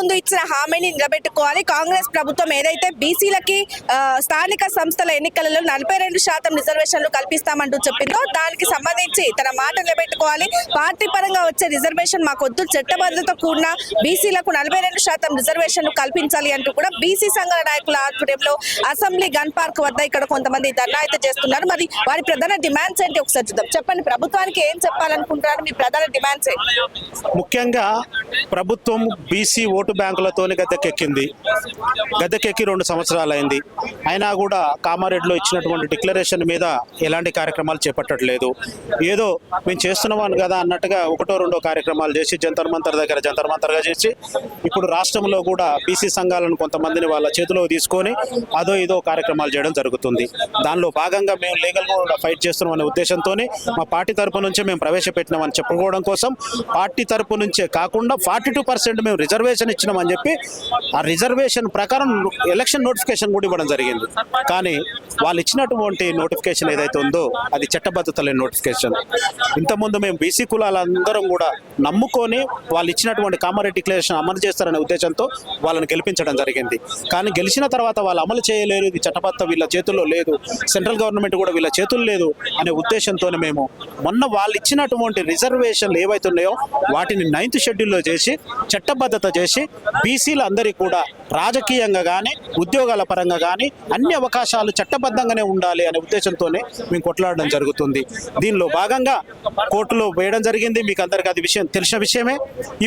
ముందు ఇచ్చిన హామీని నిలబెట్టుకోవాలి. కాంగ్రెస్ ప్రభుత్వం ఏదైతే బీసీలకి స్థానిక సంస్థల ఎన్నికలలో నలభై రెండు శాతం రిజర్వేషన్లు కల్పిస్తామంటూ చెప్పిందో దానికి సంబంధించి తన మాట నిలబెట్టుకోవాలి. పార్టీ పరంగా వచ్చే రిజర్వేషన్ మాకు వద్దు. చట్టబద్ధత కూడిన బీసీలకు నలభై రెండు శాతం రిజర్వేషన్లు కల్పించాలి అంటూ కూడా బీసీ సంఘాల నాయకుల ఆధ్వర్యంలో అసెంబ్లీ గన్ పార్క్ వద్ద ఇక్కడ కొంతమంది ధర్నా అయితే చేస్తున్నారు. మరి వారి ప్రధాన డిమాండ్స్ ఏంటి ఒకసారి చూద్దాం. చెప్పండి ప్రభుత్వానికి ఏం చెప్పాలనుకుంటున్నారు మీ ప్రధాన డిమాండ్స్ ఏంటి? ముఖ్యంగా ప్రభుత్వం బీసీ ఓటు బ్యాంకులతోనే గద్దెకెక్కింది. గద్దెకెక్కి రెండు సంవత్సరాలు అయింది అయినా కూడా కామారెడ్డిలో ఇచ్చినటువంటి డిక్లరేషన్ మీద ఎలాంటి కార్యక్రమాలు చేపట్టట్లేదు. ఏదో మేము చేస్తున్నామని కదా అన్నట్టుగా ఒకటో రెండో కార్యక్రమాలు చేసి జంతర్ మంతర్ దగ్గర జంతర్ మంతర్గా చేసి ఇప్పుడు రాష్ట్రంలో కూడా బీసీ సంఘాలను కొంతమందిని వాళ్ళ చేతిలో తీసుకొని అదో ఇదో కార్యక్రమాలు చేయడం జరుగుతుంది. దానిలో భాగంగా మేము లీగల్గా కూడా ఫైట్ చేస్తున్నాం అనే ఉద్దేశంతో మా పార్టీ తరపు నుంచే మేము ప్రవేశపెట్టినామని చెప్పుకోవడం కోసం పార్టీ తరపు నుంచే కాకుండా ఫార్టీ టూ పర్సెంట్ మేము రిజర్వేషన్ ఇచ్చినామని చెప్పి ఆ రిజర్వేషన్ ప్రకారం ఎలక్షన్ నోటిఫికేషన్ కూడా ఇవ్వడం జరిగింది. కానీ వాళ్ళు ఇచ్చినటువంటి నోటిఫికేషన్ ఏదైతే ఉందో అది చట్టబద్ధత లేని నోటిఫికేషన్. ఇంతకుముందు మేము బీసీ కులాలందరం కూడా నమ్ముకొని వాళ్ళు ఇచ్చినటువంటి కామారెడ్డి డిక్లరేషన్ అమలు చేస్తారనే ఉద్దేశంతో వాళ్ళని గెలిపించడం జరిగింది. కానీ గెలిచిన తర్వాత వాళ్ళు అమలు చేయలేరు ఇది చట్టబద్ధ వీళ్ళ చేతుల్లో లేదు సెంట్రల్ గవర్నమెంట్ కూడా వీళ్ళ చేతుల్లో లేదు అనే ఉద్దేశంతోనే మేము మొన్న వాళ్ళు ఇచ్చినటువంటి రిజర్వేషన్లు ఏవైతున్నాయో వాటిని నైన్త్ షెడ్యూల్లో చేసి చట్టబద్ధత చేసి బీసీలు అందరికీ కూడా రాజకీయంగా కానీ ఉద్యోగాల పరంగా కానీ అన్ని అవకాశాలు చట్టబద్ధంగానే ఉండాలి అనే ఉద్దేశంతోనే మేము కొట్లాడడం జరుగుతుంది. దీనిలో భాగంగా కోర్టులో వేయడం జరిగింది. మీకు అందరికీ అది విషయం తెలిసిన విషయమే.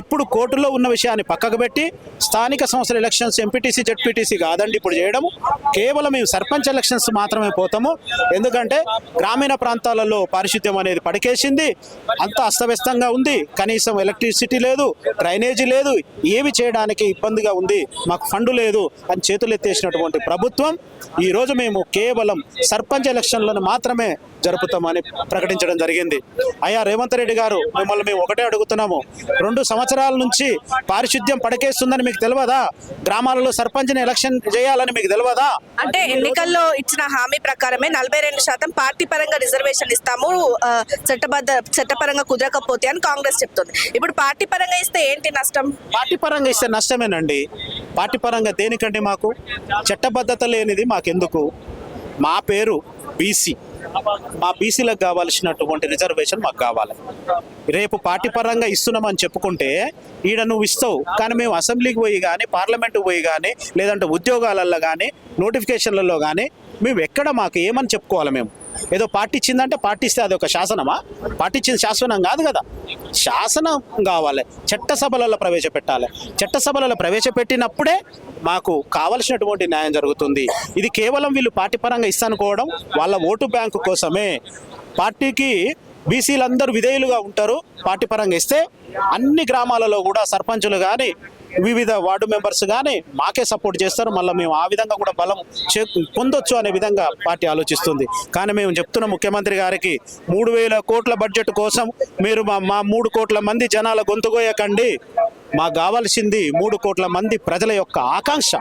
ఇప్పుడు కోర్టులో ఉన్న విషయాన్ని పక్కకు పెట్టి స్థానిక సంస్థల ఎలక్షన్స్ ఎంపీటీసీ జెడ్పీటీసీ కాదండి ఇప్పుడు చేయడం కేవలం మేము సర్పంచ్ ఎలక్షన్స్ మాత్రమే పోతాము. ఎందుకంటే గ్రామీణ ప్రాంతాలలో పారిశుద్ధ్యం అనేది పడికేసింది. అంత అస్తవ్యస్తంగా ఉంది. కనీసం ఎలక్ట్రిసిటీ లేదు డ్రైనేజీ లేదు ఏవి చేయడానికి ఇబ్బందిగా ఉంది. మాకు ఫండ్ లేదు అని చేతులు ఎత్తేసినటువంటి ప్రభుత్వం ఈ రోజు మేము కేవలం సర్పంచ్ ఎలక్షన్లను మాత్రమే జరుపుతామని ప్రకటించడం జరిగింది. అయ్యా రేవంత్ రెడ్డి గారు మిమ్మల్ని మేము ఒకటే అడుగుతున్నాము. రెండు సంవత్సరాల నుంచి పారిశుద్ధ్యం పడకేస్తుందని మీకు తెలియదా? గ్రామాలలో సర్పంచ్ని ఎలక్షన్ చేయాలని మీకు తెలియదా? అంటే ఎన్నికల్లో ఇచ్చిన హామీ ప్రకారమే నలభై రెండు శాతం పార్టీ పరంగా రిజర్వేషన్ ఇస్తాము చట్టబద్ధ చట్టపరంగా కుదరకపోతే అని కాంగ్రెస్ చెప్తుంది. ఇప్పుడు పార్టీ పరంగా ఇస్తే ఏంటి నష్టం? పార్టీ పరంగా ఇస్తే నష్టమేనండి. పార్టీ పరంగా దేనికంటే మాకు? చట్టబద్ధత లేనిది మాకెందుకు? మా పేరు బీసీ. మా బీసీలకు కావాల్సినటువంటి రిజర్వేషన్ మాకు కావాలి. రేపు పార్టీ పరంగా ఇస్తున్నామని చెప్పుకుంటే ఈడ నువ్వు ఇస్తావు కానీ మేము అసెంబ్లీకి పోయి కానీ పార్లమెంట్కి పోయి కానీ లేదంటే ఉద్యోగాలలో కానీ నోటిఫికేషన్లలో కానీ మేము ఎక్కడ మాకు ఏమని చెప్పుకోవాలి మేము? ఏదో పార్టీ ఇచ్చిందంటే పార్టీ ఇస్తే అది ఒక శాసనమా? పార్టీ ఇచ్చింది శాసనం కాదు కదా. శాసనం కావాలి. చట్టసభలలో ప్రవేశపెట్టాలి. చట్టసభలలో ప్రవేశపెట్టినప్పుడే మాకు కావలసినటువంటి న్యాయం జరుగుతుంది. ఇది కేవలం వీళ్ళు పార్టీ పరంగా ఇస్తానుకోవడం వాళ్ళ ఓటు బ్యాంకు కోసమే. పార్టీకి బీసీలందరూ విధేయులుగా ఉంటారు. పార్టీ పరంగా ఇస్తే అన్ని గ్రామాలలో కూడా సర్పంచులు కానీ వివిధ వార్డు మెంబర్స్ కానీ మాకే సపోర్ట్ చేస్తారు. మళ్ళీ మేము ఆ విధంగా కూడా బలం చే పొందొచ్చు అనే విధంగా పార్టీ ఆలోచిస్తుంది. కానీ మేము చెప్తున్న ముఖ్యమంత్రి గారికి మూడు వేల కోట్ల బడ్జెట్ కోసం మీరు మా మా మూడు కోట్ల మంది జనాల గొంతుకోయకండి మాకు కావాల్సింది మూడు కోట్ల మంది ప్రజల యొక్క ఆకాంక్ష.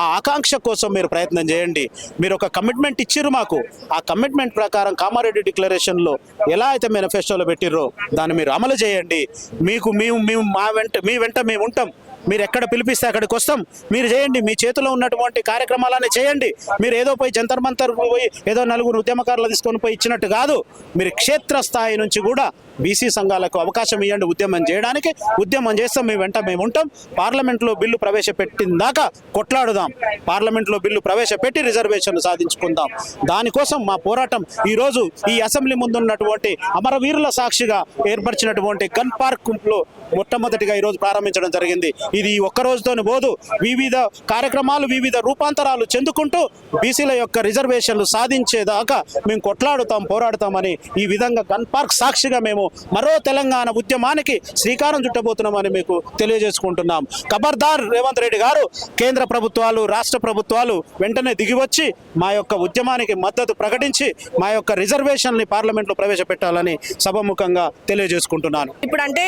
ఆ ఆకాంక్ష కోసం మీరు ప్రయత్నం చేయండి. మీరు ఒక కమిట్మెంట్ ఇచ్చిర్రు మాకు. ఆ కమిట్మెంట్ ప్రకారం కామారెడ్డి డిక్లరేషన్లో ఎలా అయితే మేనిఫెస్టోలో పెట్టిర్రో దాన్ని మీరు అమలు చేయండి. మీకు మేము మేము మా వెంట మీ వెంట మేము ఉంటాం. మీరు ఎక్కడ పిలిపిస్తే అక్కడికి వస్తాం. మీరు చేయండి. మీ చేతిలో ఉన్నటువంటి కార్యక్రమాలన్నీ చేయండి. మీరు ఏదో పోయి జంతర్ మంతర్ పోయి ఏదో నలుగురు ఉద్యమకారులు తీసుకొని పోయి ఇచ్చినట్టు కాదు. మీరు క్షేత్రస్థాయి నుంచి కూడా బీసీ సంఘాలకు అవకాశం ఇవ్వండి ఉద్యమం చేయడానికి. ఉద్యమం చేస్తాం మేము వెంట మేము ఉంటాం. పార్లమెంట్లో బిల్లు ప్రవేశపెట్టిన దాకా కొట్లాడుదాం. పార్లమెంట్లో బిల్లు ప్రవేశపెట్టి రిజర్వేషన్లు సాధించుకుందాం. దానికోసం మా పోరాటం ఈరోజు ఈ అసెంబ్లీ ముందున్నటువంటి అమరవీరుల సాక్షిగా ఏర్పరిచినటువంటి గన్ పార్క్లో మొట్టమొదటిగా ఈరోజు ప్రారంభించడం జరిగింది. ఇది ఒక్క రోజుతోనే పోదు. వివిధ కార్యక్రమాలు వివిధ రూపాంతరాలు చెందుకుంటూ బీసీల యొక్క రిజర్వేషన్లు సాధించేదాకా మేము కొట్లాడుతాం పోరాడుతామని ఈ విధంగా గన్ పార్క్ సాక్షిగా మేము మరో తెలంగాణ ఉద్యమానికి శ్రీకారం చుట్టబోతున్నామని మీకు తెలియజేసుకుంటున్నాం. ఖబర్దార్ రేవంత్ రెడ్డి గారు కేంద్ర ప్రభుత్వాలు రాష్ట్ర ప్రభుత్వాలు వెంటనే దిగివచ్చి మా యొక్క ఉద్యమానికి మద్దతు ప్రకటించి మా యొక్క రిజర్వేషన్ని పార్లమెంట్లో ప్రవేశపెట్టాలని సభముఖంగా తెలియజేసుకుంటున్నాను. ఇప్పుడు అంటే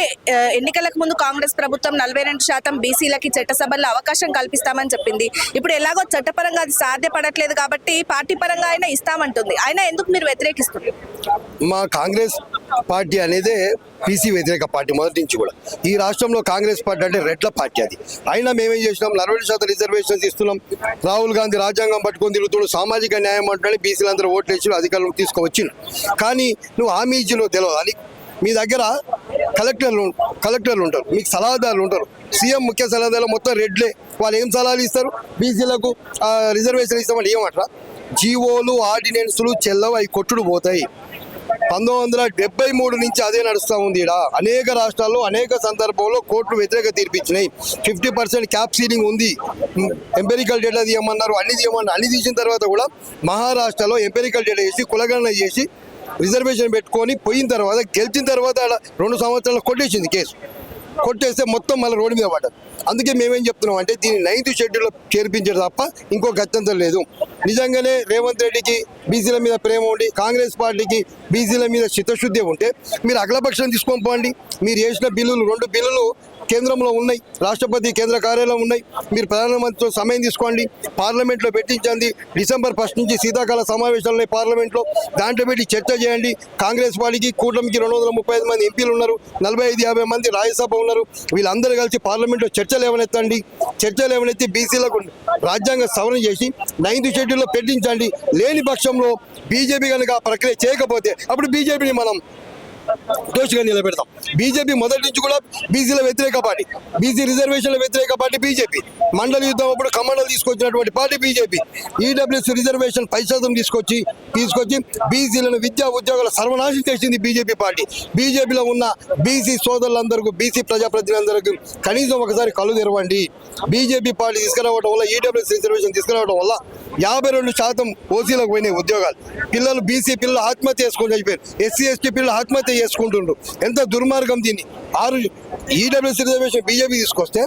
ఎన్నికలకు ముందు కాంగ్రెస్ ప్రభుత్వం నలభై రెండు శాతం బీసీలకి చట్టసభల్లో అవకాశం కల్పిస్తామని చెప్పింది. ఇప్పుడు ఎలాగో చట్టపరంగా అది సాధ్యపడట్లేదు కాబట్టి పార్టీ పరంగా అయినా ఇస్తామంటుంది. అయినా ఎందుకు మీరు వ్యతిరేకిస్తున్నారు? మా కాంగ్రెస్ పార్టీ అనేది పీసీ వ్యతిరేక పార్టీ మొదటి నుంచి కూడా. ఈ రాష్ట్రంలో కాంగ్రెస్ పార్టీ అంటే రెడ్ల పార్టీ అది. అయినా మేమేం చేసినాం? నలభై శాతం రిజర్వేషన్స్ ఇస్తున్నాం. రాహుల్ గాంధీ రాజ్యాంగం పట్టుకొని తిరుగుతుడు సామాజిక న్యాయం అంటే బీసీలందరూ ఓట్లు వేసి అధికారులకు తీసుకువచ్చిండు కానీ నువ్వు హామీ ఇచ్చినో తెలియదు అని మీ దగ్గర కలెక్టర్లు కలెక్టర్లు ఉంటారు. మీకు సలహాదారులు ఉంటారు. సీఎం ముఖ్య సలహాదారులు మొత్తం రెడ్లే. వాళ్ళు ఏం సలహాలు ఇస్తారు? బీసీలకు రిజర్వేషన్ ఇస్తామని ఏమంటారా? జీవోలు ఆర్డినెన్సులు చెల్లవు అవి కొట్టుడు పోతాయి. పంతొమ్మిది వందల డెబ్బై మూడు నుంచి అదే నడుస్తూ ఉంది ఈడ. అనేక రాష్ట్రాల్లో అనేక సందర్భంలో కోర్టులు వ్యతిరేక తీర్పిచ్చినాయి. ఫిఫ్టీ పర్సెంట్ క్యాప్ సీలింగ్ ఉంది. ఎంపెరికల్ డేటా తీయమన్నారు అన్ని తీయమన్నారు. అన్ని తీసిన తర్వాత కూడా మహారాష్ట్రలో ఎంపెరికల్ డేటా చేసి కులగణన చేసి రిజర్వేషన్ పెట్టుకొని పోయిన తర్వాత గెలిచిన తర్వాత ఆడ రెండు సంవత్సరాలు కొట్టేసింది కేసు. కొట్టేస్తే మొత్తం మళ్ళీ రోడ్డు మీద పడ్డారు అందుకే మేమేం చెప్తున్నాం అంటే దీన్ని నైన్త్ షెడ్యూల్లో చేర్పించారు తప్ప ఇంకో గత్యంతరం లేదు. నిజంగానే రేవంత్ రెడ్డికి బీసీల మీద ప్రేమ ఉండి కాంగ్రెస్ పార్టీకి బీసీల మీద చిత్తశుద్ధి ఉంటే మీరు అఖిలపక్షం తీసుకొని పోండి. మీరు చేసిన బిల్లులు రెండు బిల్లులు కేంద్రంలో ఉన్నాయి. రాష్ట్రపతి కేంద్ర కార్యాలయం ఉన్నాయి. మీరు ప్రధానమంత్రితో సమయం తీసుకోండి. పార్లమెంట్లో పెట్టించండి. డిసెంబర్ ఫస్ట్ నుంచి శీతాకాల సమావేశాలు ఉన్నాయి పార్లమెంట్లో. దాంట్లో పెట్టి చర్చ చేయండి. కాంగ్రెస్ పార్టీకి కూటమికి రెండు వందల ముప్పై ఐదు మంది ఎంపీలు ఉన్నారు. నలభై ఐదు యాభై మంది రాజ్యసభ ఉన్నారు. వీళ్ళందరూ కలిసి పార్లమెంట్లో చర్చలు ఏమనెత్తండి చర్చలు ఏమనెత్తి బీసీలకు రాజ్యాంగ సవరణ చేసి నైన్త్ షెడ్యూల్లో పెట్టించండి. లేని పక్షంలో బీజేపీ కనుక ప్రక్రియ చేయకపోతే అప్పుడు బీజేపీని మనం దోషిగా నిలబెడతాం. బీజేపీ మొదటి నుంచి కూడా బీసీల వ్యతిరేక పార్టీ. బీసీ రిజర్వేషన్ల వ్యతిరేక పార్టీ బీజేపీ మండలి యుద్ధం అప్పుడు కమండలు తీసుకొచ్చినటువంటి పార్టీ బీజేపీ ఈడబ్ల్యూఎస్ రిజర్వేషన్ పై శాతం తీసుకొచ్చి తీసుకొచ్చి బీసీలను విద్యా ఉద్యోగాల సర్వనాశం చేసింది బీజేపీ పార్టీ. బీజేపీలో ఉన్న బీసీ సోదరులందరికీ బీసీ ప్రజాప్రతినిధులందరికీ కనీసం ఒకసారి కళ్ళు తెరవండి. బీజేపీ పార్టీ తీసుకురావడం వల్ల ఈడబ్ల్యూఎస్ రిజర్వేషన్ తీసుకురావడం వల్ల యాభై రెండు శాతం ఓసీలకు పోయినాయి ఉద్యోగాలు. పిల్లలు బీసీ పిల్లలు ఆత్మహత్య చేసుకొని చనిపోయారు. ఎస్సీ ఎస్టీ పిల్లలు ఆత్మహత్య చేసుకుంటుండ్రు. ఎంత దుర్మార్గం దీన్ని. ఆరు ఈడబ్ల్యూఎస్ రిజర్వేషన్ బీజేపీ తీసుకొస్తే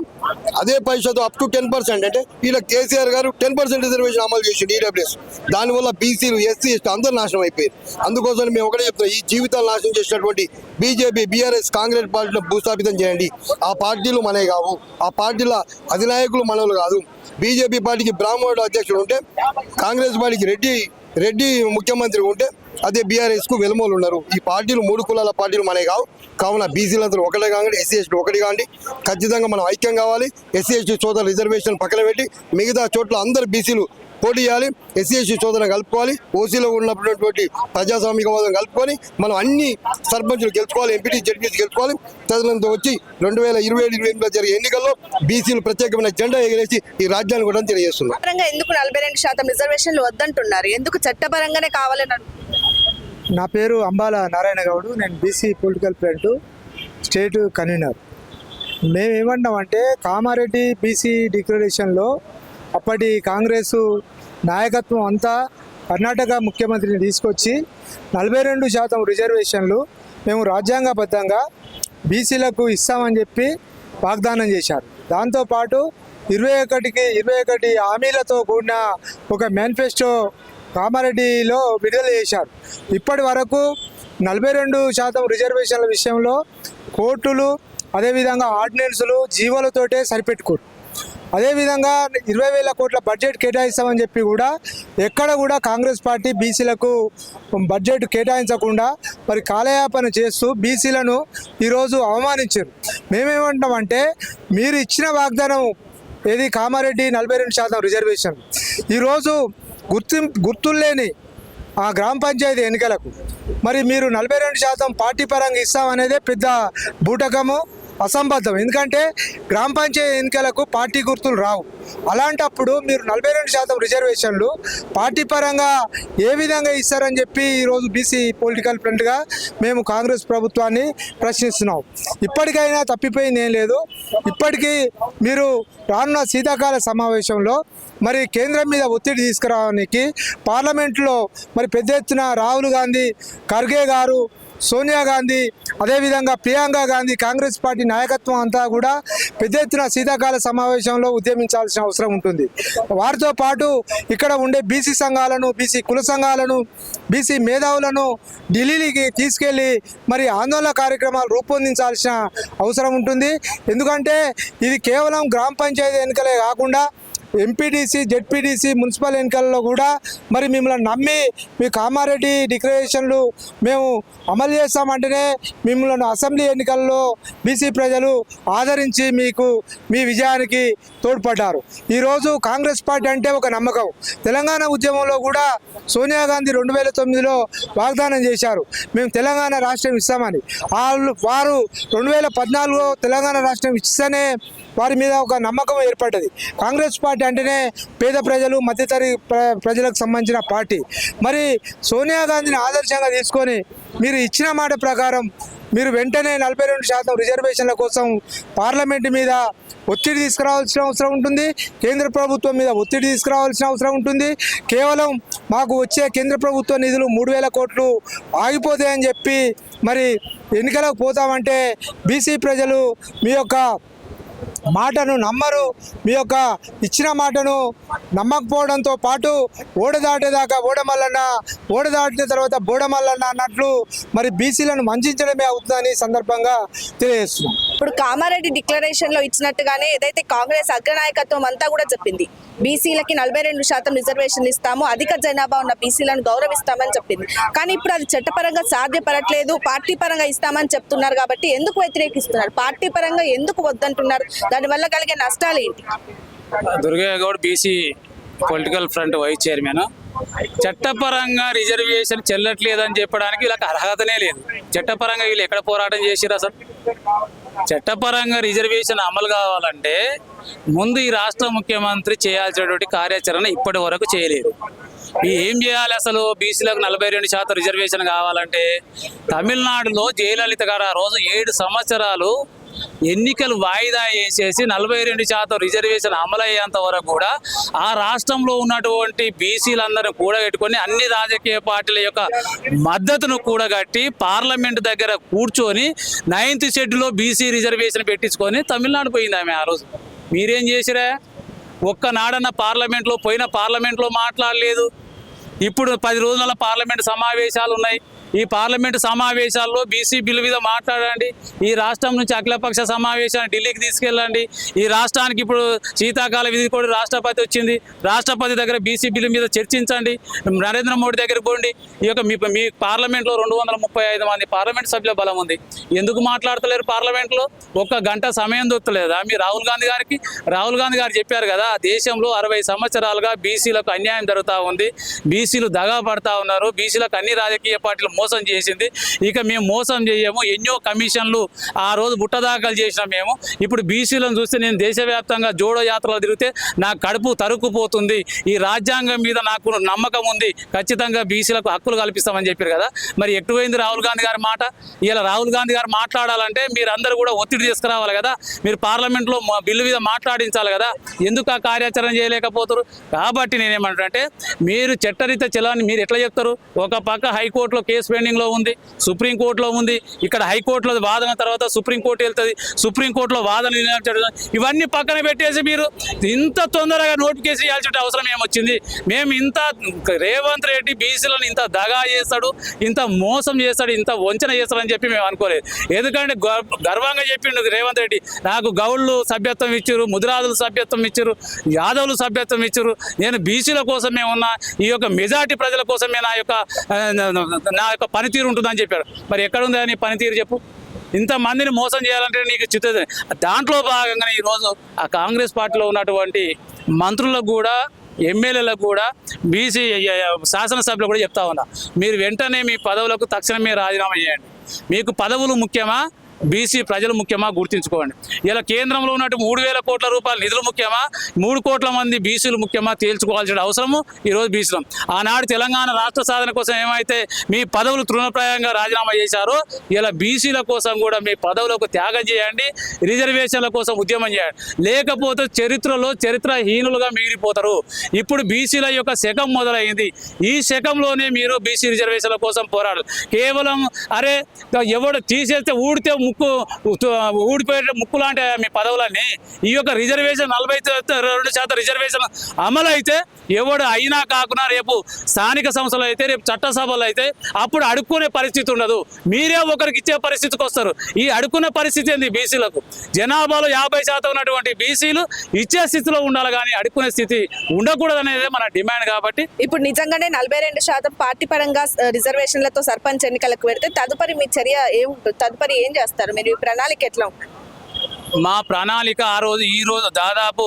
అదే Parishad up to ten percent అంటే వీళ్ళ కేసీఆర్ గారు టెన్ పర్సెంట్ రిజర్వేషన్ అమలు చేసిండు ఈడబ్ల్యూఎస్ దానివల్ల బీసీలు ఎస్సీ ఎస్టీ అందరూ నాశనం అయిపోయారు. అందుకోసం మేము ఒకటే చెప్తున్నాం ఈ జీవితాలు నాశనం చేసినటువంటి బీజేపీ బీఆర్ఎస్ కాంగ్రెస్ పార్టీలో భూస్థాపితం చేయండి. ఆ పార్టీలు మనవి కావు. ఆ పార్టీల అధినాయకులు మనవులు కాదు. బీజేపీ పార్టీకి బ్రాహ్మణుడు అధ్యక్షుడు ఉంటే కాంగ్రెస్ పార్టీకి రెడ్డి రెడ్డి ముఖ్యమంత్రి ఉంటే అదే బీఆర్ఎస్కు వెలుమోలు ఉన్నారు. ఈ పార్టీలు మూడు కులాల పార్టీలు మనే కావు. కావున బీసీలందరూ ఒకటే కావండి ఎస్సీ ఎస్టీ ఒకటి కావండి ఖచ్చితంగా మనం ఐక్యం కావాలి. ఎస్సీ ఎస్టీ రిజర్వేషన్ పక్కన పెట్టి మిగతా చోట్ల అందరు బీసీలు పోటీ చేయాలి. ఎస్సీ ఎస్టీ సోదరులను కలుపుకోవాలి. ఓసీలో ఉన్నటువంటి ప్రజాస్వామికవాదం కలుపుకొని మనం అన్ని సర్పంచులు గెలుచుకోవాలి. MPT ZPC గెలుచుకోవాలి. తదనంతరం వచ్చి రెండు వేల ఇరవై ఏడు ఇరవై ఎనిమిదిలో జరిగే ఎన్నికల్లో బీసీలు ప్రత్యేకమైన జెండా ఎగిరేసి ఈ రాజ్యాన్ని కూడా తెలియజేస్తున్నారు. ఎందుకు నలభై రెండు శాతం రిజర్వేషన్లు వద్దంటున్నారు? ఎందుకు చట్టపరంగానే కావాలని నా పేరు అంబాల నారాయణ గౌడ్ నేను BC political front state convener మేము ఏమంటామంటే కామారెడ్డి బీసీ డిక్లరేషన్లో అప్పటి కాంగ్రెస్ నాయకత్వం అంతా కర్ణాటక ముఖ్యమంత్రిని తీసుకొచ్చి నలభై రెండు శాతం రిజర్వేషన్లు మేము రాజ్యాంగబద్ధంగా బీసీలకు ఇస్తామని చెప్పి వాగ్దానం చేశారు. దాంతోపాటు ఇరవై ఒకటికి ఇరవై ఒకటి హామీలతో కూడిన ఒక మేనిఫెస్టో కామారెడ్డిలో విడుదల చేశారు. ఇప్పటి వరకు నలభై రెండు శాతం రిజర్వేషన్ల విషయంలో కోర్టులు అదేవిధంగా ఆర్డినెన్సులు జీవోలతోటే సరిపెట్టుకోరు అదేవిధంగా ఇరవై వేల కోట్ల బడ్జెట్ కేటాయిస్తామని చెప్పి కూడా ఎక్కడ కూడా కాంగ్రెస్ పార్టీ బీసీలకు బడ్జెట్ కేటాయించకుండా మరి కాలయాపన చేస్తూ బీసీలను ఈరోజు అవమానించారు. మేమేమంటామంటే మీరు ఇచ్చిన వాగ్దానం ఏది? కామారెడ్డి నలభై రెండు శాతం రిజర్వేషన్. ఈరోజు గుర్తు గుర్తులేని ఆ గ్రామ పంచాయతీ ఎన్నికలకు. మరి మీరు నలభై రెండు శాతం పార్టీ పరంగా ఇస్తామనేదే పెద్ద బూటకము. అసంబద్ధం. ఎందుకంటే గ్రామ పంచాయతీ ఎన్నికలకు పార్టీ గుర్తులు రావు. అలాంటప్పుడు మీరు నలభై రెండు శాతం రిజర్వేషన్లు పార్టీ పరంగా ఏ విధంగా ఇస్తారని చెప్పి ఈరోజు బీసీ పొలిటికల్ ఫ్రంట్గా మేము కాంగ్రెస్ ప్రభుత్వాన్ని ప్రశ్నిస్తున్నాం. ఇప్పటికైనా తప్పిపోయింది ఏం లేదు. ఇప్పటికీ మీరు రానున్న శీతాకాల సమావేశంలో మరి కేంద్రం మీద ఒత్తిడి తీసుకురావడానికి పార్లమెంట్లో మరి పెద్ద ఎత్తున రాహుల్ గాంధీ ఖర్గే గారు సోనియా గాంధీ అదేవిధంగా ప్రియాంక గాంధీ కాంగ్రెస్ పార్టీ నాయకత్వం అంతా కూడా పెద్ద ఎత్తున శీతాకాల సమావేశంలో ఉద్యమించాల్సిన అవసరం ఉంటుంది. వారితో పాటు ఇక్కడ ఉండే బీసీ సంఘాలను బీసీ కుల సంఘాలను బీసీ మేధావులను ఢిల్లీకి తీసుకెళ్ళి మరి ఆందోళన కార్యక్రమాలు రూపొందించాల్సిన అవసరం ఉంటుంది. ఎందుకంటే ఇది కేవలం గ్రామ పంచాయతీ ఎన్నికలే కాకుండా ఎంపీడీసీ జెడ్పీడీసీ మున్సిపల్ ఎన్నికల్లో కూడా మరి మిమ్మల్ని నమ్మి మీ కామారెడ్డి డిక్లరేషన్లు మేము అమలు చేస్తామంటేనే మిమ్మల్ని అసెంబ్లీ ఎన్నికల్లో బీసీ ప్రజలు ఆదరించి మీకు మీ విజయానికి తోడ్పడ్డారు. ఈరోజు కాంగ్రెస్ పార్టీ అంటే ఒక నమ్మకం. తెలంగాణ ఉద్యమంలో కూడా సోనియా గాంధీ రెండు వేల తొమ్మిదిలో వాగ్దానం చేశారు. మేము తెలంగాణ రాష్ట్రం ఇస్తామని. వాళ్ళు వారు రెండు వేల పద్నాలుగులో తెలంగాణ రాష్ట్రం ఇస్తేనే వారి మీద ఒక నమ్మకం ఏర్పడ్డది. కాంగ్రెస్ పార్టీ అంటేనే పేద ప్రజలు మధ్యతరి ప్ర- ప్రజలకు సంబంధించిన పార్టీ. మరి సోనియా గాంధీని ఆదర్శంగా తీసుకొని మీరు ఇచ్చిన మాట ప్రకారం మీరు వెంటనే నలభై రెండు శాతం రిజర్వేషన్ల కోసం పార్లమెంట్ మీద ఒత్తిడి తీసుకురావాల్సిన అవసరం ఉంటుంది. కేంద్ర ప్రభుత్వం మీద ఒత్తిడి తీసుకురావాల్సిన అవసరం ఉంటుంది. కేవలం మాకు వచ్చే కేంద్ర ప్రభుత్వ నిధులు మూడు వేల కోట్లు ఆగిపోతాయని చెప్పి మరి ఎన్నికలకు పోతామంటే బీసీ ప్రజలు మీ యొక్క మాటను నమ్మరు. మీ యొక్క ఇచ్చిన మాటను నమ్మకపోవడంతో పాటు ఓడ దాటేదాకా ఓడమల్లన్న ఓడ దాటిన తర్వాత బోడమల్లన్న అన్నట్లు మరి బీసీలను వంచడమే అవుతుందని సందర్భంగా తెలియజేస్తున్నాం. ఇప్పుడు కామారెడ్డి డిక్లరేషన్లో ఇచ్చినట్టుగానే ఏదైతే కాంగ్రెస్ అగ్రనాయకత్వం అంతా కూడా చెప్పింది బీసీలకి నలభై రెండు శాతం రిజర్వేషన్ ఇస్తాము అధిక జనాభా ఉన్న బీసీలను గౌరవిస్తామని చెప్పింది. కానీ ఇప్పుడు అది చట్టపరంగా సాధ్యపడట్లేదు పార్టీ పరంగా ఇస్తామని చెప్తున్నారు కాబట్టి ఎందుకు వ్యతిరేకిస్తున్నారు? పార్టీ పరంగా ఎందుకు వద్దంటున్నారు? దానివల్ల కలిగే నష్టాలు ఏంటి? Durgaiah Goud BC political front vice chairman. చట్టపరంగా రిజర్వేషన్ చెల్లట్లేదని చెప్పడానికి వీళ్ళకి అర్హతనే లేదు. చట్టపరంగా వీళ్ళు ఎక్కడ పోరాటం చేసిరు అసలు? చట్టపరంగా రిజర్వేషన్ అమలు కావాలంటే ముందు ఈ రాష్ట్ర ముఖ్యమంత్రి చేయాల్సినటువంటి కార్యాచరణ ఇప్పటి వరకు చేయలేదు. ఏం చేయాలి అసలు? బీసీలకు నలభై రెండు శాతం రిజర్వేషన్ కావాలంటే తమిళనాడులో జయలలిత గారు ఆ రోజు ఏడు సంవత్సరాలు ఎన్నికలు వాయిదా వేసేసి నలభై రెండు శాతం రిజర్వేషన్ అమలయ్యేంత వరకు కూడా ఆ రాష్ట్రంలో ఉన్నటువంటి బీసీలందరూ కూడగట్టుకొని అన్ని రాజకీయ పార్టీల యొక్క మద్దతును కూడగట్టి పార్లమెంట్ దగ్గర కూర్చొని నైన్త్ షెడ్యూల్లో బీసీ రిజర్వేషన్ పెట్టించుకొని తమిళనాడు పోయింది ఆమె ఆ రోజు. మీరేం చేసిరా? ఒక్కనాడన్న పార్లమెంట్లో పోయిన పార్లమెంట్లో మాట్లాడలేదు. ఇప్పుడు పది రోజుల పార్లమెంట్ సమావేశాలు ఉన్నాయి. ఈ పార్లమెంటు సమావేశాల్లో బీసీ బిల్లు మీద మాట్లాడండి. ఈ రాష్ట్రం నుంచి అఖిలపక్ష సమావేశాన్ని ఢిల్లీకి తీసుకెళ్ళండి. ఈ రాష్ట్రానికి ఇప్పుడు శీతాకాల విధి కూడా రాష్ట్రపతి వచ్చింది. రాష్ట్రపతి దగ్గర బీసీ బిల్లు మీద చర్చించండి. నరేంద్ర మోడీ దగ్గర పోండి. ఈ యొక్క మీ మీ పార్లమెంట్లో రెండు వందల ముప్పై ఐదు మంది పార్లమెంట్ సభ్యుల బలం ఉంది. ఎందుకు మాట్లాడతలేరు పార్లమెంట్లో? ఒక్క గంట సమయం దొరకలేదా? మీ రాహుల్ గాంధీ గారికి? రాహుల్ గాంధీ గారు చెప్పారు కదా దేశంలో అరవై సంవత్సరాలుగా బీసీలకు అన్యాయం జరుగుతూ ఉంది. బీసీ బీసీలు దగా పడతా ఉన్నారు. బీసీలకు అన్ని రాజకీయ పార్టీలు మోసం చేసింది. ఇక మేము మోసం చేయము. ఎన్నో కమిషన్లు ఆ రోజు బుట్టదాఖలు చేసినాం మేము. ఇప్పుడు బీసీలను చూస్తే నేను దేశవ్యాప్తంగా జోడో యాత్రలో తిరిగితే నా కడుపు తరుక్కుపోతుంది. ఈ రాజ్యాంగం మీద నాకు నమ్మకం ఉంది. ఖచ్చితంగా బీసీలకు హక్కులు కల్పిస్తామని చెప్పారు కదా. మరి ఎటువైంది రాహుల్ గాంధీ గారి మాట? ఇలా రాహుల్ గాంధీ గారు మాట్లాడాలంటే మీరు అందరూ కూడా ఒత్తిడి తీసుకురావాలి కదా. మీరు పార్లమెంట్లో మా బిల్లు మీద మాట్లాడించాలి కదా. ఎందుకు ఆ కార్యాచరణ చేయలేకపోతారు? కాబట్టి నేనేమంటానంటే మీరు చట్టరీత చలాన్ని మీరు ఎట్లా చెప్తారు? ఒక పక్క హైకోర్టులో కేసు పెండింగ్లో ఉంది సుప్రీంకోర్టులో ఉంది ఇక్కడ హైకోర్టులో వాదన తర్వాత సుప్రీంకోర్టు వెళ్తుంది సుప్రీంకోర్టులో వాదన ఇవన్నీ పక్కన పెట్టేసి మీరు ఇంత తొందరగా నోటిఫికేషన్ ఇవ్వాల్సిన అవసరం ఏమొచ్చింది? మేము ఇంత రేవంత్ రెడ్డి బీసీలను ఇంత దగా చేస్తాడు ఇంత మోసం చేస్తాడు ఇంత వంచన చేస్తాడని చెప్పి మేము అనుకోలేదు. ఎందుకంటే గర్వంగా చెప్పిండు రేవంత్ రెడ్డి నాకు గౌళ్ళు సభ్యత్వం ఇచ్చారు ముదిరాజులు సభ్యత్వం ఇచ్చారు యాదవులు సభ్యత్వం ఇచ్చారు నేను బీసీల కోసమే ఉన్నా ఈ యొక్క మెజార్టీ ప్రజల కోసమే నా యొక్క నా యొక్క పనితీరు ఉంటుందని చెప్పారు. మరి ఎక్కడుందా నీ పనితీరు చెప్పు. ఇంతమందిని మోసం చేయాలంటే నీకు చిత్త దాంట్లో భాగంగానే ఈరోజు ఆ కాంగ్రెస్ పార్టీలో ఉన్నటువంటి మంత్రులకు కూడా ఎమ్మెల్యేలకు కూడా బీసీ శాసనసభ్యులు కూడా చెప్తా ఉన్నా. మీరు వెంటనే మీ పదవులకు తక్షణమే రాజీనామా చేయండి. మీకు పదవులు ముఖ్యమా? బీసీ ప్రజలు ముఖ్యమా గుర్తుంచుకోండి. ఇలా కేంద్రంలో ఉన్నట్టు మూడు వేల కోట్ల రూపాయల నిధులు ముఖ్యమా? మూడు కోట్ల మంది బీసీలు ముఖ్యమా తేల్చుకోవాల్సిన అవసరము? ఈరోజు బీసీలం. ఆనాడు తెలంగాణ రాష్ట్ర సాధన కోసం ఏమైతే మీ పదవులు తృణప్రాయంగా రాజీనామా చేశారో ఇలా బీసీల కోసం కూడా మీ పదవులకు త్యాగం చేయండి రిజర్వేషన్ల కోసం ఉద్యమం చేయండి. లేకపోతే చరిత్రలో చరిత్రహీనులుగా మిగిలిపోతారు. ఇప్పుడు బీసీల యొక్క శకం మొదలైంది. ఈ శకంలోనే మీరు బీసీ రిజర్వేషన్ల కోసం పోరాడాలి. కేవలం అరే ఎవడు తీసేస్తే ఊడితే ముక్కు ఊడిపోయే ముక్కు లాంటి మీ పదవులన్నీ ఈ యొక్క రిజర్వేషన్ నలభై రెండు శాతం రిజర్వేషన్ అమలు అయితే ఎవడు అయినా కాకుండా రేపు స్థానిక సంస్థలు అయితే రేపు చట్టసభలు అయితే అప్పుడు అడుక్కునే పరిస్థితి ఉండదు. మీరే ఒకరికి ఇచ్చే పరిస్థితికి వస్తారు. ఈ అడుక్కునే పరిస్థితి ఏంది బీసీలకు? జనాభాలో యాభై శాతం ఉన్నటువంటి బీసీలు ఇచ్చే స్థితిలో ఉండాలి కానీ అడుక్కునే స్థితి ఉండకూడదు అనేది మన డిమాండ్ కాబట్టి ఇప్పుడు నిజంగానే నలభై రెండు శాతం పార్టీ పరంగా రిజర్వేషన్లతో సర్పంచ్ ఎన్నికలకు పెడితే తదుపరి మీ చర్య ఏం తదుపరి ఏం చేస్తారు? మీరు ఈ ప్రణాళిక ఎట్లా ఉంటుంది మా ప్రణాళిక ఆ రోజు ఈ రోజు దాదాపు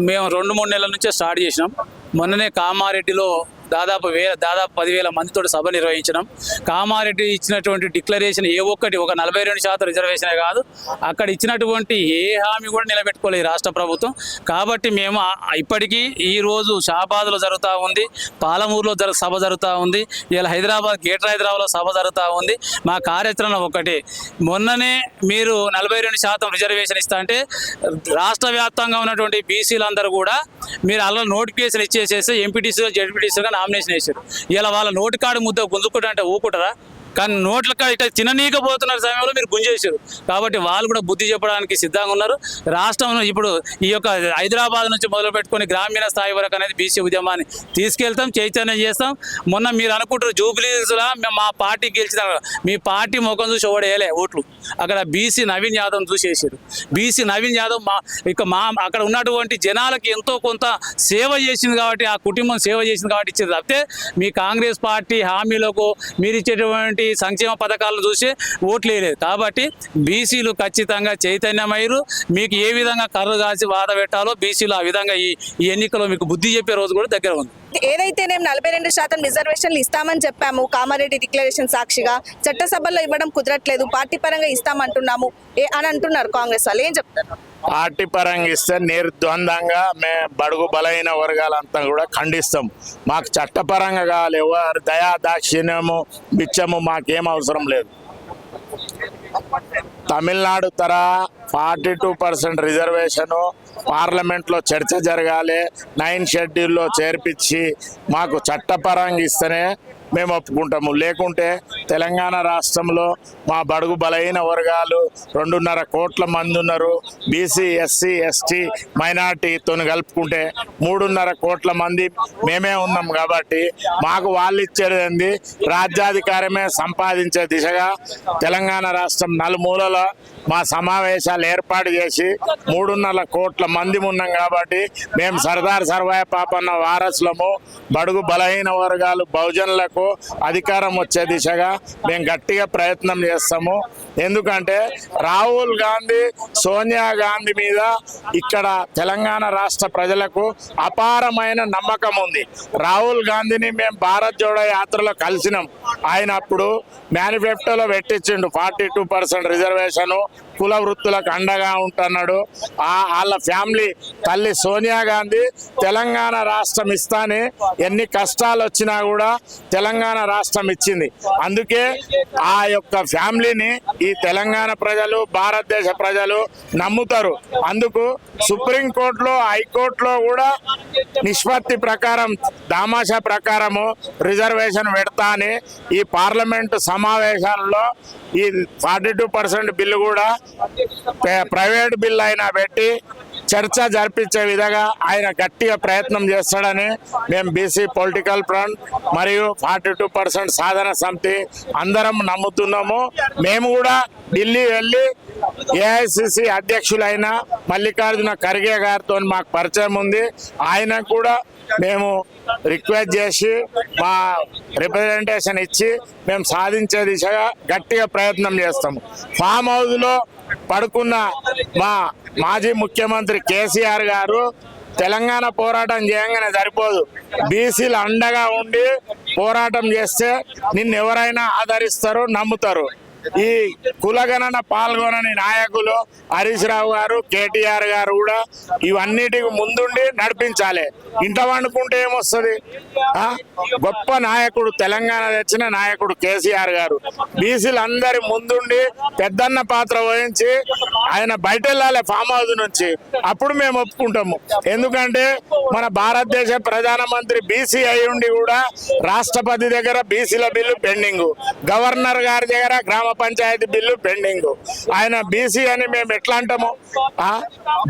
మేము రెండు మూడు నెలల నుంచే స్టార్ట్ చేసినాం. మొన్ననే కామారెడ్డిలో దాదాపు వేల దాదాపు పదివేల మందితో సభ నిర్వహించడం కామారెడ్డి ఇచ్చినటువంటి డిక్లరేషన్ ఏ ఒక్కటి ఒక నలభై రెండు శాతం రిజర్వేషనే కాదు. అక్కడ ఇచ్చినటువంటి ఏ హామీ కూడా నిలబెట్టుకోలేదు రాష్ట్ర ప్రభుత్వం. కాబట్టి మేము ఇప్పటికీ ఈరోజు షాబాద్లో జరుగుతూ ఉంది పాలమూరులో జర సభ జరుగుతూ ఉంది ఇలా హైదరాబాద్ గేటర్ హైదరాబాద్లో సభ జరుగుతూ ఉంది. మా కార్యాచరణ ఒకటి. మొన్ననే మీరు నలభై రెండు శాతం రిజర్వేషన్ ఇస్తా అంటే రాష్ట్ర వ్యాప్తంగా ఉన్నటువంటి బీసీలందరూ కూడా మీరు అలా నోటిఫికేషన్ ఇచ్చేసేసి ఎంపీటీసీగా జడ్పీటీసీగా నామినేషన్ వేశారు. ఇలా వాళ్ళ నోటి కాడు ముద్ద గుంజుకుంటా అంటే ఊకుంటారా కానీ నోట్ల ఇట్లా తిననీకపోతున్న సమయంలో మీరు గుంజేశారు. కాబట్టి వాళ్ళు కూడా బుద్ధి చెప్పడానికి సిద్ధంగా ఉన్నారు. రాష్ట్రంలో ఇప్పుడు ఈ యొక్క హైదరాబాద్ నుంచి మొదలుపెట్టుకొని గ్రామీణ స్థాయి వరకు అనేది బీసీ ఉద్యమాన్ని తీసుకెళ్తాం చైతన్యం చేస్తాం. మొన్న మీరు అనుకుంటారు జూబ్లీస్లా మా పార్టీ గెలిచిన మీ పార్టీ ముఖం చూసి ఓడేయలే ఓట్లు. అక్కడ బీసీ నవీన్ యాదవ్ చూసేసారు బీసీ నవీన్ యాదవ్ మా ఇక మా అక్కడ ఉన్నటువంటి జనాలకి ఎంతో కొంత సేవ చేసింది కాబట్టి ఆ కుటుంబం సేవ చేసింది కాబట్టి ఇచ్చింది. తప్పితే మీ కాంగ్రెస్ పార్టీ హామీలకు మీరు ఇచ్చేటువంటి ఈ సంక్షేమ పథకాలను చూసి ఓట్లు వేయలేదు. కాబట్టి బీసీలు ఖచ్చితంగా చైతన్యమయ్యారు. మీకు ఏ విధంగా కర్రు కాసి వాద పెట్టాలో బీసీలు ఆ విధంగా ఈ ఈ ఎన్నికలో మీకు బుద్ధి చెప్పే రోజు కూడా దగ్గర ఉంది. ఏదైతే నలభై రెండు శాతం రిజర్వేషన్లు ఇస్తామని చెప్పాము. కామారెడ్డి డిక్లరేషన్ సాక్షిగా చట్టసభల్లో ఇవ్వడం కుదరట్లేదు. పార్టీ పరంగా ఇస్తామంటున్నాము. ఏ- అని అంటున్నారు కాంగ్రెస్ వాళ్ళు. ఏం చెప్తారు? పార్టీ పరంగా ఇస్తే నిర్ద్వందంగా మే బడుగు బలైన వర్గాలంతా కూడా ఖండిస్తాం. మాకు చట్టపరంగా కావాలి. ఎవరు దయా దాక్షిణ్యము బిచ్చము మాకేం అవసరం లేదు. తమిళనాడు తర ఫార్టీ టూ పర్సెంట్ రిజర్వేషను పార్లమెంట్లో చర్చ జరగాలి నైన్ షెడ్యూల్లో చేర్పించి మాకు చట్టపరంగా ఇస్తేనే మేము ఒప్పుకుంటాము. లేకుంటే తెలంగాణ రాష్ట్రంలో మా బడుగు బలైన వర్గాలు రెండున్నర కోట్ల మంది ఉన్నారు. బీసీ ఎస్సీ ఎస్టీ మైనార్టీతో కలుపుకుంటే మూడున్నర కోట్ల మంది మేమే ఉన్నాం కాబట్టి మాకు వాళ్ళు ఇచ్చేది రాజ్యాధికారమే సంపాదించే దిశగా తెలంగాణ రాష్ట్రం నలుమూలల మా సమావేశాలు ఏర్పాటు చేసి మూడున్నర కోట్ల మంది ఉన్నాం కాబట్టి మేము సర్దార్ సర్వాయ పాపన్న వారసులము బడుగు బలహీన వర్గాలు బహుజనులకు అధికారం వచ్చే దిశగా మేము గట్టిగా ప్రయత్నం చేస్తాము. ఎందుకంటే రాహుల్ గాంధీ సోనియా గాంధీ మీద ఇక్కడ తెలంగాణ రాష్ట్ర ప్రజలకు అపారమైన నమ్మకం ఉంది. రాహుల్ గాంధీని మేము భారత్ జోడో యాత్రలో కలిసినాం. ఆయన అప్పుడు మేనిఫెస్టోలో పెట్టించిండు. ఫార్టీ టూ పర్సెంట్ కుల వృత్తులకు అండగా ఉంటున్నాడు. వాళ్ళ ఫ్యామిలీ తల్లి సోనియా గాంధీ తెలంగాణ రాష్ట్రం ఇస్తానే. ఎన్ని కష్టాలు వచ్చినా కూడా తెలంగాణ రాష్ట్రం ఇచ్చింది. అందుకే ఆ యొక్క ఫ్యామిలీని ఈ తెలంగాణ ప్రజలు భారతదేశ ప్రజలు నమ్ముతారు. అందుకు సుప్రీంకోర్టులో హైకోర్టులో కూడా నిష్పత్తి ప్రకారం దామాషా ప్రకారము రిజర్వేషన్ పెడతా అని ఈ పార్లమెంటు సమావేశాల్లో ఈ ఫార్టీ టూ పర్సెంట్ బిల్లు కూడా ప్రైవేట్ బిల్ అయినా పెట్టి చర్చ జరిపించే విధంగా ఆయన గట్టిగా ప్రయత్నం చేస్తాడని మేము బీసీ పొలిటికల్ ఫ్రంట్ మరియు ఫార్టీ టూ పర్సెంట్ సాధన సమితి అందరం నమ్ముతున్నాము. మేము కూడా ఢిల్లీ వెళ్ళి ఏఐసిసి అధ్యక్షులైన మల్లికార్జున ఖర్గే గారితో మాకు పరిచయం ఉంది. ఆయన కూడా మేము రిక్వెస్ట్ చేసి మా రిప్రజెంటేషన్ ఇచ్చి మేము సాధించే దిశగా గట్టిగా ప్రయత్నం చేస్తాము. ఫామ్ హౌస్లో పడుకున్న మా మాజీ ముఖ్యమంత్రి కేసీఆర్ గారు తెలంగాణ పోరాటం చేయంగానే సరిపోదు. బీసీలు అండగా ఉండి పోరాటం చేస్తే నిన్ను ఎవరైనా ఆదరిస్తారు నమ్ముతారు. ఈ కులగణన పాల్గొనని నాయకులు హరీష్ రావు గారు కేటీఆర్ గారు కూడా ఇవన్నిటికి ముందుండి నడిపించాలి. ఇంట వండుకుంటే ఏమొస్తుంది? గొప్ప నాయకుడు తెలంగాణ తెచ్చిన నాయకుడు కేసీఆర్ గారు. బీసీలు అందరి ముందుండి పెద్దన్న పాత్ర వహించి ఆయన బయట వెళ్ళాలి ఫామ్ హౌస్ నుంచి. అప్పుడు మేము ఒప్పుకుంటాము. ఎందుకంటే మన భారతదేశ ప్రధానమంత్రి బీసీ అయి ఉండి కూడా రాష్ట్రపతి దగ్గర బీసీల బిల్లు పెండింగ్. గవర్నర్ గారి దగ్గర గ్రామ పంచాయతీ బిల్లు పెండింగ్. ఆయన బీసీ అని మేము ఎట్లా అంటాము?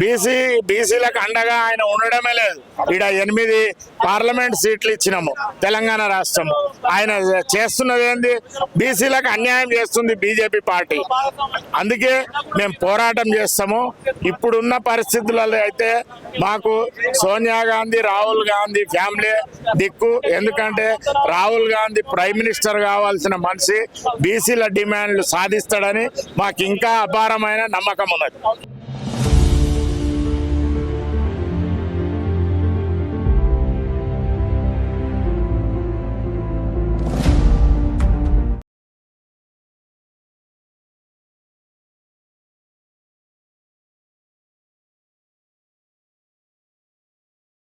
బీసీ బీసీలకు అండగా ఆయన ఉండడమే లేదు. ఈడ ఎనిమిది పార్లమెంట్ సీట్లు ఇచ్చినాము తెలంగాణ రాష్ట్రం. ఆయన చేస్తున్నది ఏంది? బీసీలకు అన్యాయం చేస్తుంది బీజేపీ పార్టీ. అందుకే మేము పోరాటం చేస్తాము. ఇప్పుడున్న పరిస్థితులలో అయితే మాకు సోనియా గాంధీ రాహుల్ గాంధీ ఫ్యామిలీ దిక్కు. ఎందుకంటే రాహుల్ గాంధీ ప్రైమ్ మినిస్టర్ కావాల్సిన మనిషి బీసీల డిమాండ్ సాధిస్తాడని మాకు ఇంకా అపారమైన నమ్మకం ఉన్నది